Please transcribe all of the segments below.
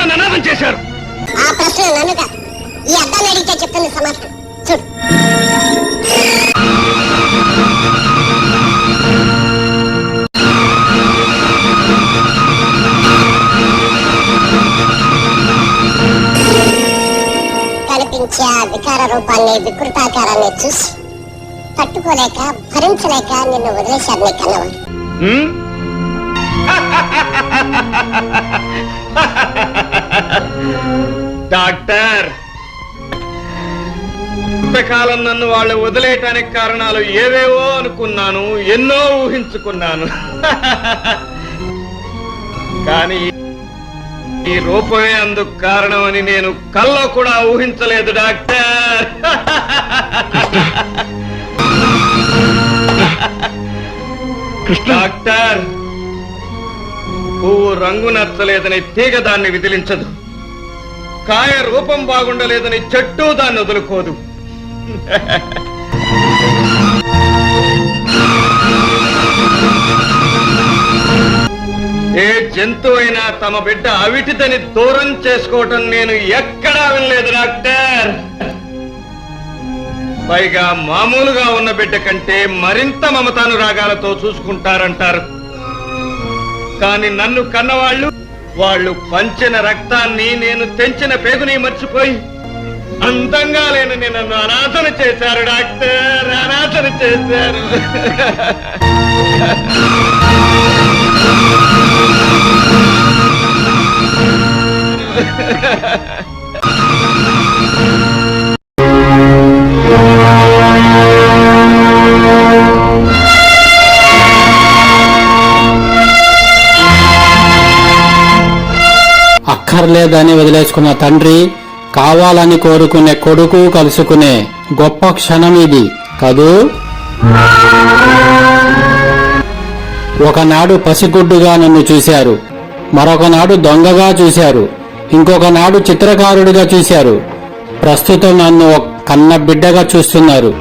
నన్ను అనాథం చేశారు. ఆ ప్రశ్న నన్నుగా. ఈ అద్దాన్ని అడిగితే చెప్తుంది సమాధానం. చూడు. కనిపించే ఆ వికార రూపాన్ని వికృతాకారాన్ని చూసి తట్టుకోలేక భరించలేక నిన్ను వదిలేశారు నీ కన్నవాడు. డాక్టర్. ఇంతకాలం నన్ను వాళ్ళు వదిలేయటానికి కారణాలు ఏవేవో అనుకున్నాను ఎన్నో ఊహించుకున్నాను. కానీ ఈ రూపమే అందుకు కారణమని నేను కల్లో కూడా ఊహించలేదు డాక్టర్. డాక్టర్ పువ్వు రంగు నచ్చలేదని తీగ దాన్ని విదిలించదు. కాయ రూపం బాగుండలేదని చెట్టు దాన్ని వదులుకోదు. ఏ జంతువు అయినా తమ బిడ్డ అవిటిదని దూరం చేసుకోవటం నేను ఎక్కడా వినలేదు డాక్టర్. పైగా మామూలుగా ఉన్న బిడ్డ కంటే మరింత మమతానురాగాలతో చూసుకుంటారంటారు. కానీ నన్ను కన్నవాళ్ళు వాళ్ళు పంచిన రక్తాన్ని నేను తెంచిన పేగుని మర్చిపోయి అందంగా లేని నన్ను అనాథన చేశారు డాక్టర్ అనాథన చేశారు. అక్కర్లేదని వదిలేసుకున్న తండ్రి కావాలని కోరుకునే కొడుకు కలుసుకునే గొప్ప క్షణం ఇది కదూ? ఒకనాడు పసిగుడ్డుగా నన్ను చూశారు. మరొకనాడు దొంగగా చూశారు. ఇంకొకనాడు చిత్రకారుడిగా చూశారు. ప్రస్తుతం నన్ను కన్న బిడ్డగా చూస్తున్నారు.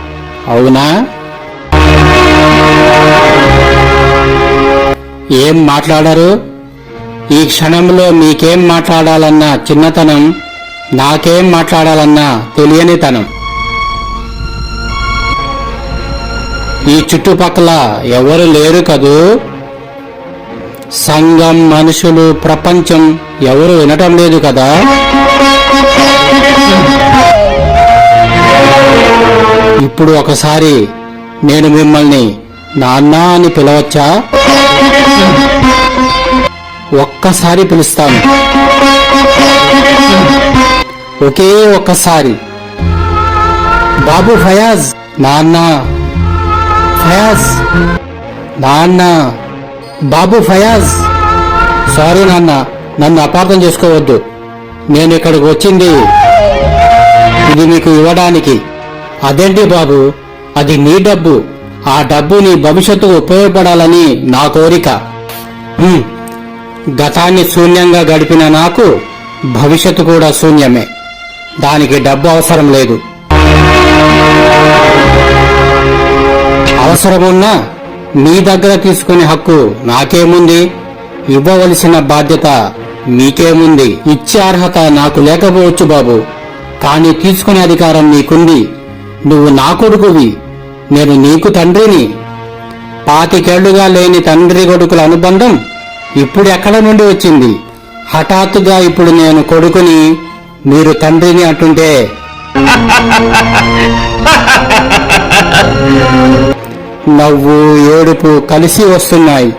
అవునా? ఏం మాట్లాడరు? ఈ క్షణంలో మీకేం మాట్లాడాలన్నా చిన్నతనం నాకేం మాట్లాడాలన్నా తెలియనితనం. ఈ చుట్టుపక్కల ఎవరు లేరు కదూ? సంఘం మనుషులు ప్రపంచం ఎవరు వినటం లేదు కదా? ఇప్పుడు ఒకసారి నేను మిమ్మల్ని నాన్న అని పిలవచ్చా? ఒక్కసారి పిలుస్తాను. ఒకే ఒక్కసారి. బాబు ఫయాజ్. నాన్న. ఫయాజ్. నాన్న. బాబు ఫయాజ్. సారీ నాన్న నన్ను అపార్థం చేసుకోవద్దు. నేను ఇక్కడికి వచ్చింది ఇది మీకు ఇవ్వడానికి. అదేంటి బాబు? అది నీ డబ్బు. ఆ డబ్బు నీ భవిష్యత్తుకు ఉపయోగపడాలని నా కోరిక. గతాన్ని శూన్యంగా గడిపిన నాకు భవిష్యత్తు కూడా శూన్యమే. దానికి డబ్బు అవసరం లేదు. అవసరమున్నా మీ దగ్గర తీసుకునే హక్కు నాకేముంది? ఇవ్వవలసిన బాధ్యత మీకేముంది? ఇచ్చే అర్హత నాకు లేకపోవచ్చు బాబు. కానీ తీసుకునే అధికారం నీకుంది. నువ్వు నా కొడుకువి. నేను నీకు తండ్రిని. పాతికేళ్ళుగా లేని తండ్రి కొడుకుల అనుబంధం ఇప్పుడు ఎక్కడ నుండి వచ్చింది? హఠాత్తుగా ఇప్పుడు నేను కొడుకుని మీరు తండ్రిని అంటుంటే. నవ్వు ఏడుపు కలిసి వస్తున్నాయి.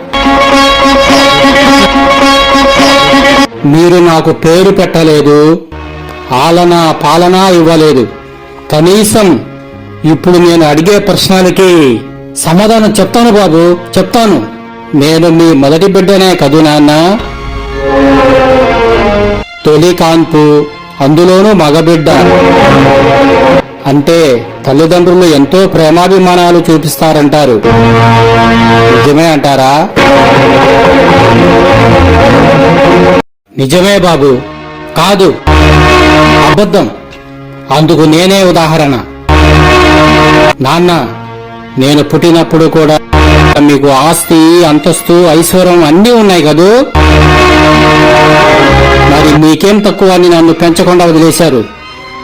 మీరు నాకు పేరు పెట్టలేదు ఆలన పాలన ఇవ్వలేదు. కనీసం ఇప్పుడు నేను అడిగే ప్రశ్నలకి సమాధానం చెప్తాను బాబు చెప్తాను. నేను మీ మొదటి బిడ్డనే కదూ నాన్న? తొలి కాన్పు అందులోనూ మగబిడ్డ. అంటే తల్లిదండ్రులు ఎంతో ప్రేమాభిమానాలు చూపిస్తారంటారు. నిజమే అంటారా? నిజమే బాబు. కాదు. అబద్ధం. అందుకు నేనే ఉదాహరణ. నాన్న నేను పుట్టినప్పుడు కూడా మీకు ఆస్తి అంతస్తు ఐశ్వర్యం అన్నీ ఉన్నాయి కదూ? మరి మీకేం తక్కువ అని నన్ను పెంచకుండా వదిలేశారు?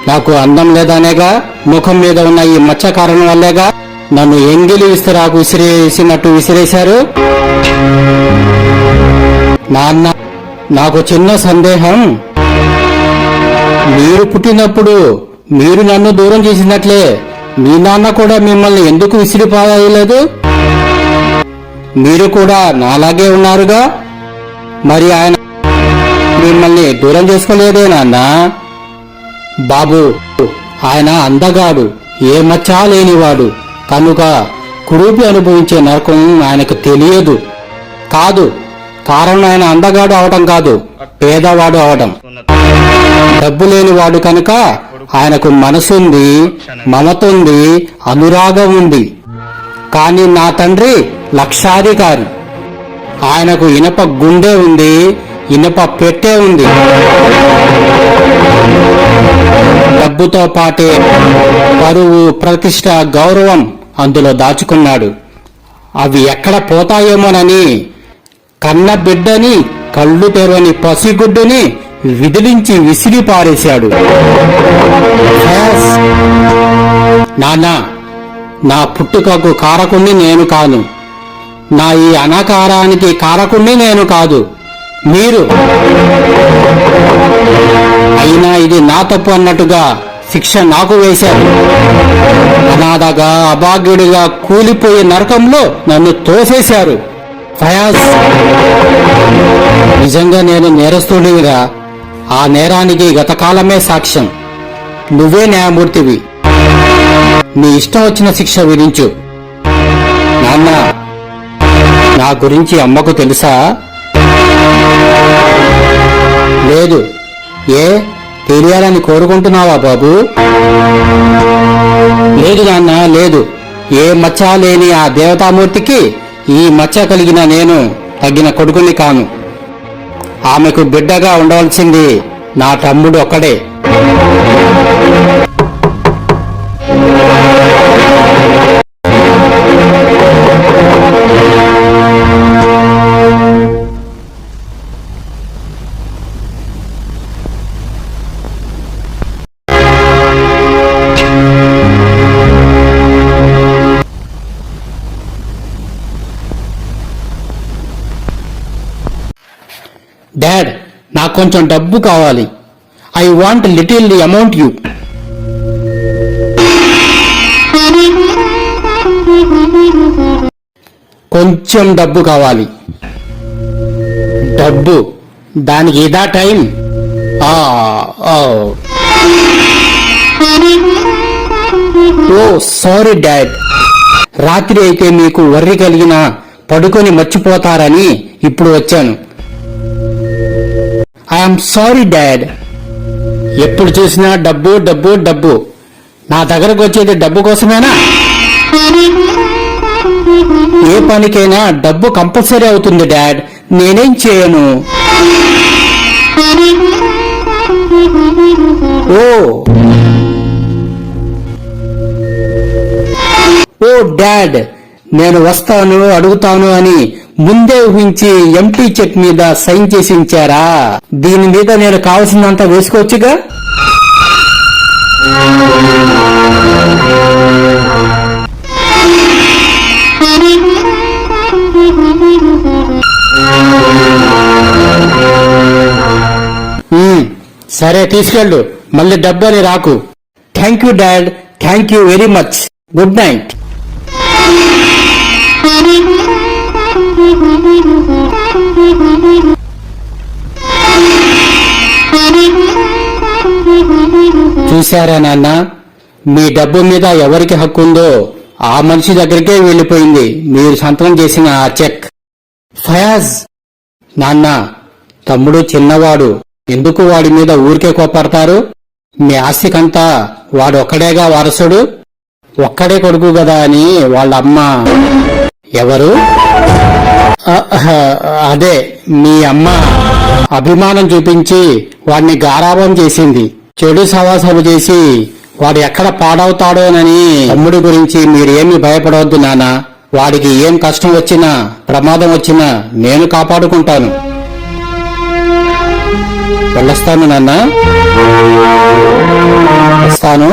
నాకు అందం లేదనేగా ముఖం మీద ఉన్న ఈ మచ్చ కారణం వల్లేగా నన్ను ఎంగిలి విస్తరాకు విసిరేసినట్టు విసిరేశారు? నాన్న నాకు చిన్న సందేహం. మీరు పుట్టినప్పుడు మీరు నన్ను దూరం చేసినట్లే. మీ నాన్న కూడా మిమ్మల్ని ఎందుకు విసిరిపాయలేదు మీరు కూడా నాలాగే ఉన్నారుగా? మరి ఆయన మిమ్మల్ని దూరం చేసుకోలేదే నాన్న? బాబు ఆయన అందగాడు ఏ మచ్చా లేనివాడు. కనుక కురూపి అనుభవించే నరకం ఆయనకు తెలియదు. కాదు కారణం ఆయన అందగాడు అవడం కాదు పేదవాడు అవడం డబ్బు లేనివాడు కనుక ఆయనకు మనసుంది మమతుంది అనురాగం ఉంది కానీ నా తండ్రి లక్షాధికారి. ఆయనకు ఇనప గుండె ఉంది ఇనప పెట్టే ఉంది. డబ్బుతో పాటే పరువు ప్రతిష్ట గౌరవం అందులో దాచుకున్నాడు. అవి ఎక్కడ పోతాయేమోనని కన్న బిడ్డని కళ్ళు తెరవని పసిగుడ్డుని విదిలించి విసిరి పారేశాడు. నానా నాన్న నా పుట్టుకకు కారకుణ్ణి నేను కాను. నా ఈ అనాకారానికి కారకుణ్ణి నేను కాదు. మీరు. అయినా ఇది నా తప్పు అన్నట్టుగా శిక్ష నాకు వేశారు. అనాథగా అభాగ్యుడిగా కూలిపోయే నరకంలో నన్ను తోసేశారు. ఫయాజ్. నిజంగా నేను నేరస్తుడిగా ఆ నేరానికి గతకాలమే సాక్ష్యం. నువ్వే న్యాయమూర్తివి. నీ ఇష్టం వచ్చిన శిక్ష విధించు. నాన్న నా గురించి అమ్మకు తెలుసా? లేదు. ఏ? తెలియాలని కోరుకుంటున్నావా బాబు? లేదు నాన్న లేదు. ఏ మచ్చ లేని ఆ దేవతామూర్తికి ఈ మచ్చ కలిగిన నేను తగిన కొడుకుని కాను. ఆమెకు బిడ్డగా ఉండవలసింది నా తమ్ముడు ఒక్కడే. డాడ్ నాకు కొంచెం డబ్బు కావాలి. I want little amount you కొంచెం డబ్బు కావాలి. డబ్బు దానికి ఇదా టైం? ఆ, ఓ సారీ డాడ్. రాత్రి అయితే మీకు వర్రి కలిగిన పడుకొని మర్చిపోతారని ఇప్పుడు వచ్చాను. ఐఎమ్ సారీ డాడ్ ఎప్పుడు చూసినా డబ్బు డబ్బు డబ్బు. నా దగ్గరకు వచ్చేది డబ్బు కోసమేనా? ఏ పనికైనా డబ్బు కంపల్సరీ అవుతుంది డాడ్ నేనేం చేయను? ఓ. ఓ డాడ్ నేను వస్తాను అడుగుతాను అని ముందే ఊహించి ఎంటీ చెక్ మీద సైన్ చేసి ఉంచారా? దీని మీద నేను కావలసినంత వేసుకోవచ్చుగా? సరే తీసుకెళ్ళు. మళ్ళీ డబ్బని రాకు. Thank you dad. Thank you very much. Good night. చూశారా నాన్న? మీ డబ్బు మీద ఎవరికి హక్కు ఉందో ఆ మనిషి దగ్గరికే వెళ్ళిపోయింది. మీరు సంతకం చేసిన ఆ చెక్. ఫయాజ్! నాన్న తమ్ముడు చిన్నవాడు. ఎందుకు వాడి మీద ఊరికే కోపడతారు? మీ ఆస్తికంతా వాడొక్కడేగా వారసుడు? ఒక్కడే కొడుకు కదా అని వాళ్ళ అమ్మ ఎవరు? అదే మీ అమ్మ అభిమానం చూపించి వాడిని గారాభం చేసింది. చెడు సవాసాలు చేసి వాడు ఎక్కడ పాడవుతాడోనని తమ్ముడి గురించి మీరేమి భయపడవద్దు నాన్న వాడికి ఏం కష్టం వచ్చినా ప్రమాదం వచ్చినా నేను కాపాడుకుంటాను. వెళ్ళొస్తాను నాన్న. వస్తాను.